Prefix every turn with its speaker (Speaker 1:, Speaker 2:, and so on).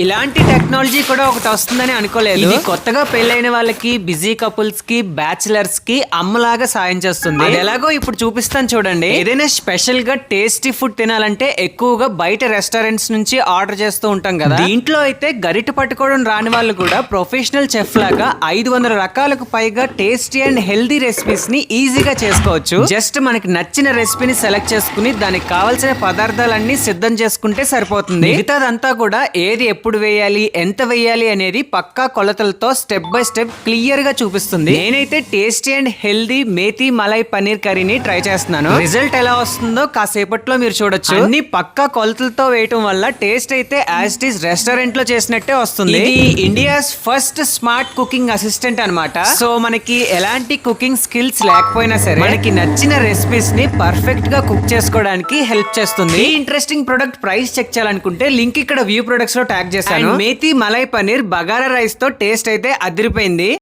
Speaker 1: ఇలాంటి టెక్నాలజీ కూడా ఒకటి వస్తుందని అనుకోలేదు. ఇది కొత్తగా పెళ్ళైన వాళ్ళకి బిజీ కపుల్స్కి బ్యాచిలర్స్కి అమ్మలాగా సాయం చేస్తుంది. అది ఎలాగో ఇప్పుడు చూపిస్తాను చూడండి. ఏదైనా స్పెషల్గా టేస్టీ ఫుడ్ తినాలంటే ఎక్కువగా బయట రెస్టారెంట్స్ నుంచి ఆర్డర్ చేస్తూ ఉంటాం కదా. దీంట్లో అయితే గరిట పట్టుకోవడం రాని వాళ్ళు కూడా ప్రొఫెషనల్ చెఫ్ లాగా ఐదు వందల రకాలకు పైగా టేస్టీ అండ్ హెల్దీ రెసిపీస్ని ఈజీగా చేసుకోవచ్చు. జస్ట్ మనకి నచ్చిన రెసిపీని సెలెక్ట్ చేసుకుని దానికి కావాల్సిన పదార్థాలన్నీ సిద్ధం చేసుకుంటే సరిపోతుంది. మిగతాదంతా కూడా ఏది ఎప్పుడు వేయాలి ఎంత వేయాలి అనేది పక్కా కొలతలతో స్టెప్ బై స్టెప్ క్లియర్గా చూపిస్తుంది. నేనైతే tasty and healthy methi malai paneer కర్రీని ట్రై చేస్తున్నాను. రిజల్ట్ ఎలా వస్తుందో కాసేపట్లో మీరు చూడొచ్చు. అన్ని పక్కా కొలతలతో వేయటం వల్ల టేస్ట్ అయితే యాజ్ ఇట్ రెస్టారెంట్లో చేసినట్టే వస్తుంది. ఇది India's first smart cooking assistant అన్నమాట. సో మనకి ఎలాంటి కుకింగ్ స్కిల్స్ లేకపోయినా సరే మనకి నచ్చిన రెసిపీస్ని పర్ఫెక్ట్గా కుక్ చేసుకోవడానికి హెల్ప్ చేస్తుంది. ఈ ఇంట్రెస్టింగ్ ప్రొడక్ట్ ప్రైస్ చెక్ చేయాలనుకుంటే లింక్ ఇక్కడ వ్యూ ప్రొడక్ట్స్లో ట్యాగ్ చేశాను. మేతి మలై పనీర్ బగారా రైస్తో టేస్ట్ అయితే అదిరిపోయింది.